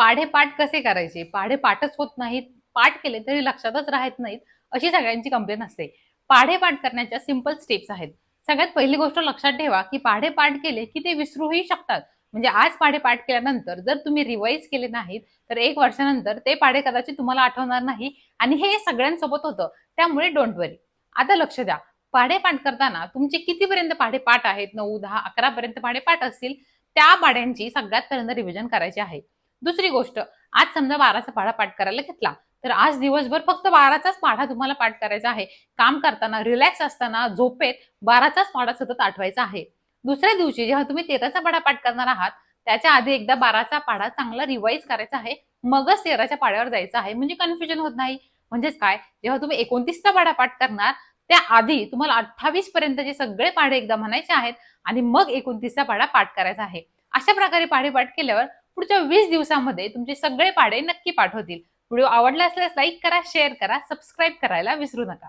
पाढे पाठ कसे करायचे? पाढे पाठच होत नाहीत. पाठ केले तरी लक्षातच राहत नाहीत. अशी सगळ्यांची कंप्लेन असते. पाढे पाठ करण्याच्या सिंपल स्टेप्स आहेत. सगळ्यात पहिली गोष्ट लक्षात ठेवा की पाढे पाठ केले की ते विसरूही शकतात. म्हणजे आज पाढे पाठ केल्यानंतर जर तुम्ही रिवाईज केले नाहीत तर एक वर्षानंतर ते पाढे कदाचित तुम्हाला आठवणार नाही. आणि हे सगळ्यांसोबत होतं. त्यामुळे डोंट वरी आता लक्ष द्या. पाढे पाठ करताना तुमचे कितीपर्यंत पाढे पाठ आहेत? नऊ दहा अकरा पर्यंत पाढे पाठ असतील. त्या पाढ्यांची सगळ्यात पर्यंत रिव्हिजन करायची आहे. दुसरी गोष्ट आज समजा बाराचा पाढा पाठ करायला घेतला तर आज दिवसभर फक्त बाराचाच पाढा तुम्हाला पाठ करायचा आहे. काम करताना रिलॅक्स असताना झोपेत बाराचाच पाढा सतत आठवायचा आहे. दुसऱ्या दिवशी जेव्हा तुम्ही तेराचा पाढा पाठ करणार आहात त्याच्या आधी एकदा बाराचा पाढा चांगला रिवाईज करायचा आहे मगच तेराच्या पाढ्यावर जायचं आहे. म्हणजे कन्फ्युजन होत नाही. म्हणजेच काय? जेव्हा तुम्ही एकोणतीसचा पाढा पाठ करणार त्या आधी तुम्हाला अठ्ठावीस पर्यंतचे सगळे पाढे एकदा म्हणायचे आहेत आणि मग एकोणतीसचा पाढा पाठ करायचा आहे. अशा प्रकारे पाढे पाठ केल्यावर पुढच्या वीस दिवसामध्ये तुमचे सगळे पाढे नक्की पाठवतील. व्हिडिओ आवडला असल्यास लाईक करा शेअर करा सबस्क्राईब करायला विसरू नका.